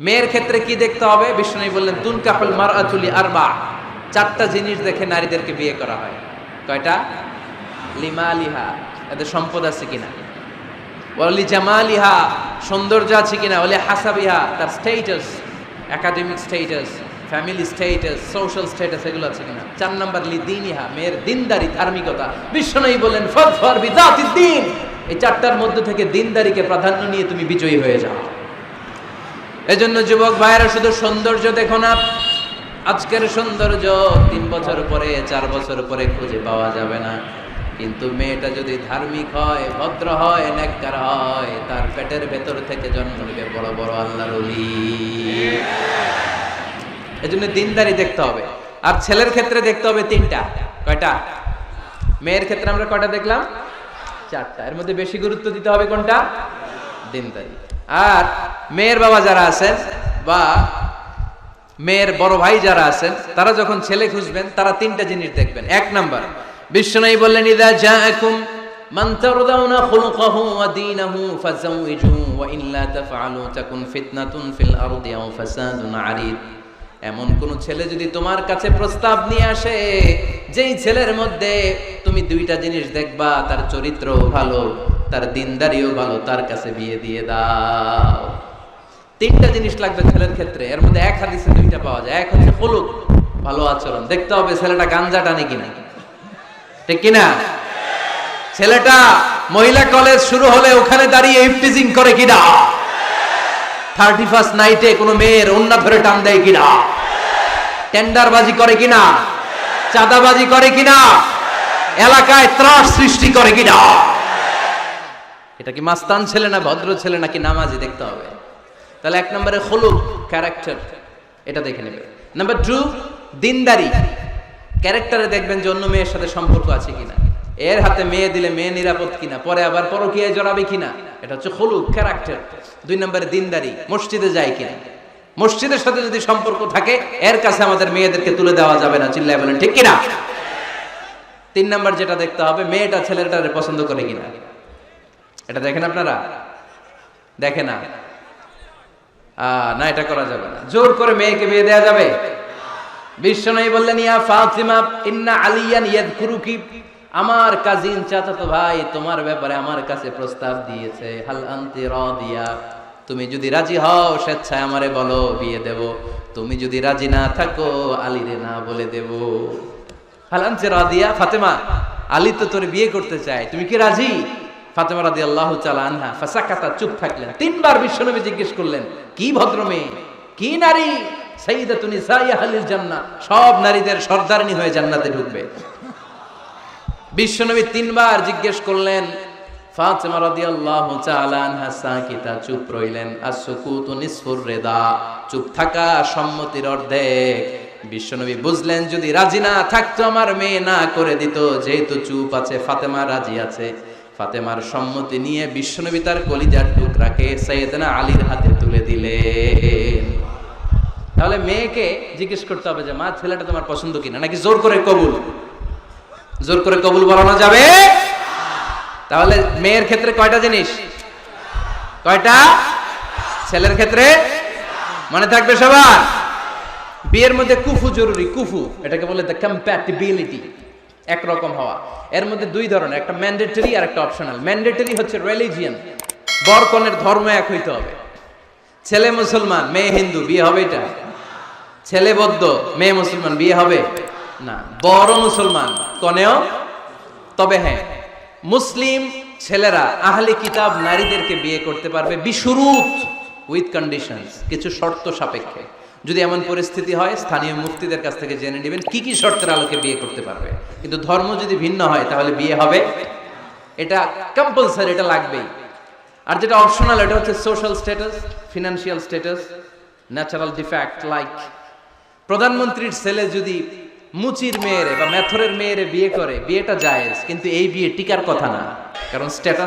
মেয়ের ক্ষেত্রে কি দেখতে হবে? বিষ্ণু বললেন, তুন কাপল মার আতুলি আরবা। চারটা জিনিস দেখে নারীদেরকে বিয়ে করা হয়। কয়টা? লিমা লিহা এদের সম্পদ আছে কিনা? ওলি জামালিহা। সৌন্দর্য আছে কিনা? ওলি হাসাবিহা। তার status academic status family status social status এগুলো আছে কিনা? চার নাম্বার, লি দিনিহা। মেয়ের দিনদারি, ধার্মিকতা। বিষ্ণুই বলেন ফর ফর বিদাতি দিন! এই চারটার মধ্যে থেকে দিনদারিকে প্রাধান্য নিয়ে তুমি বিজয়ী হয়ে যাও। এজন্য যুবক ভাইয়েরা, শুধু সৌন্দর্য দেখো না। আজকের সৌন্দর্য তিন বছর পরে, চার বছর পরে খুঁজে পাওয়া যাবে না। কিন্তু মেয়েটা যদি ধার্মিক হয়, ভদ্র হয়, নেককার হয়, তার পেটের ভেতর থেকে জন্ম নেবে বড় বড় আল্লাহর অলি এজন্য দিনদারি দেখতে হবে। আর ছেলের ক্ষেত্রে দেখতে হবে তিনটা। কয়টা? মেয়ের ক্ষেত্রে আমরা কয়টা দেখলাম? চারটা। এর মধ্যে বেশি গুরুত্ব দিতে হবে কোনটা? দিনদারি। আর মেয়ের বাবা যারা আছেন বা মেয়ের বড় ভাই যারা আছেন, তারা যখন ছেলে খুঁজবেন, তারা তিনটা জিনিস দেখবেন। এক নাম্বার বিশ্বনাই বললেন, ইদা আও ফাসাদুন এমন কোন ছেলে যদি তোমার কাছে প্রস্তাব নিয়ে আসে, যেই ছেলের মধ্যে তুমি দুইটা জিনিস দেখবা, তার চরিত্র ভালো, তার দিনদারিও ভালো, তার কাছে বিয়ে দিয়ে দাও। তিনটা জিনিস লাগবে ছেলের ক্ষেত্রে। এর মধ্যে এক হাদিসে দুইটা পাওয়া যায়। এক হচ্ছে হলুদ, ভালো আচরণ। দেখতে হবে ছেলেটা গাঞ্জা টানে কিনা। ঠিক কিনা? ছেলেটা মহিলা কলেজ শুরু হলে ওখানে দাঁড়িয়ে ইফটিজিং করে কিনা থার্টি ফার্স্ট নাইটে কোনো মেয়ের অন্য ধরে টান দেয় কিনা টেন্ডারবাজি করে কিনা? চাঁদাবাজি করে কিনা? এলাকায় ত্রাস সৃষ্টি করে কিনা এটা কি মাস্তান ছেলে না ভদ্র ছেলে নাকি নামাজি? দেখতে হবে। তাহলে এক নম্বরে হলুক ক্যারেক্টার এটা দেখে নেবে। নাম্বার টু দিনদারি। ক্যারেক্টারে দেখবেন যে অন্য মেয়ের সাথে সম্পর্ক আছে কিনা। এর হাতে মেয়ে দিলে মেয়ে নিরাপদ কিনা, পরে আবার পরকীয়ায় জড়াবে কিনা, এটা হচ্ছে হলুক ক্যারেক্টার দুই নম্বরে দিনদারি, মসজিদে যায় কিনা। মসজিদের সাথে যদি সম্পর্ক থাকে, এর কাছে আমাদের মেয়েদেরকে তুলে দেওয়া যাবে না, চিল্লায় বলেন, ঠিক কিনা? তিন নাম্বার যেটা দেখতে হবে, মেয়েটা ছেলেটারে পছন্দ করে কিনা। এটা দেখেন আপনারা? দেখে না। না, এটা করা যাবে না। জোর করে মেয়েকে বিয়ে দেওয়া যাবে। বিশ্বনবী বললেন, ইয়া ফাতিমা, ইন্না আলিয়ান ইয়াদকুরুকি। আমার কাজিন চাচাতো ভাই তোমার ব্যাপারে আমার কাছে প্রস্তাব দিয়েছে, হাল আনতি রাদিয়া। তুমি যদি রাজি হও, স্বেচ্ছায় আমারে বলো, বিয়ে দেব। তুমি যদি রাজি না থাকো, আলীরে না বলে দেব। হাল আনতি রাদিয়া, ফাতেমা, আলী তো তোর বিয়ে করতে চায়। তুমি কি রাজি? ফাতেমা রাদি আল্লাহ আনহা ফাসাকাতা, চুপ থাকলেন। তিনবার বিশ্বনবী জিজ্ঞেস করলেন, কি ভদ্র মেয়ে কি নারী? জান্নাহ। সব নারীদের হয়ে জান্নাতে ঢুকবে। বিশ্বনবী তিনবার জিজ্ঞেস করলেন, ফাতেমা আনহা সাকিতা, চুপ রইলেন? আসুকুতু নিসফুর রেদা। চুপ থাকা সম্মতির অর্ধেক বিশ্বনবী বুঝলেন, যদি রাজি না থাকতো, আমার মেয়ে না করে দিত। যেহেতু চুপ আছে, ফাতেমা রাজি আছে। ফাতেমার সম্মতি নিয়ে বিশ্বনবী তার কলিজার টুকরাকে সৈয়দনা আলীর হাতে তুলে দিলেন তাহলে মেয়েকে জিজ্ঞেস করতে হবে যে, মা, ছেলেটা তোমার পছন্দ কিনা? নাকি জোর করে কবুল? জোর করে কবুল বলানো যাবে? তাহলে মেয়ের ক্ষেত্রে কয়টা জিনিস? কয়টা? ছেলের ক্ষেত্রে? মনে থাকবে সবার? বিয়ের মধ্যে কুফু জরুরি, কুফু। এটাকে বলে দ্য কম্প্যাটিবিলিটি একরকম হওয়া। এর মধ্যে দুই ধরনের, একটা ম্যান্ডেটরি আর একটা অপশনাল ম্যান্ডেটরি হচ্ছে রিলিজিয়ান বরকনের ধর্ম এক হইতে হবে। ছেলে মুসলমান, মেয়ে হিন্দু, বিয়ে হবে এটা। ছেলে বৌদ্ধ, মেয়ে মুসলমান, বিয়ে হবে? না। বড় মুসলমান, কনেও? তবে হ্যাঁ মুসলিম ছেলেরা আহলে কিতাব নারীদেরকে বিয়ে করতে পারবে বিশুরুত উইথ কন্ডিশনস কিছু শর্ত সাপেক্ষে। যদি এমন পরিস্থিতি হয়, স্থানীয় মুফতিদের কাছ থেকে জেনে নেবেন কি কি শর্তের আলোকে বিয়ে করতে পারবে। কিন্তু ধর্ম যদি ভিন্ন হয়, তাহলে বিয়ে হবে এটা কম্পালসারি এটা লাগবেই। আর যেটা অপশনাল এটা হচ্ছে social status financial status natural defect like প্রধানমন্ত্রীর ছেলে যদি মুচির মেয়েরে বা মেথরের মেয়েরে বিয়ে করে, বিয়েটা জায়েজ, কিন্তু এই বিয়ে টিকার কথা না, কারণ স্ট্যাটাস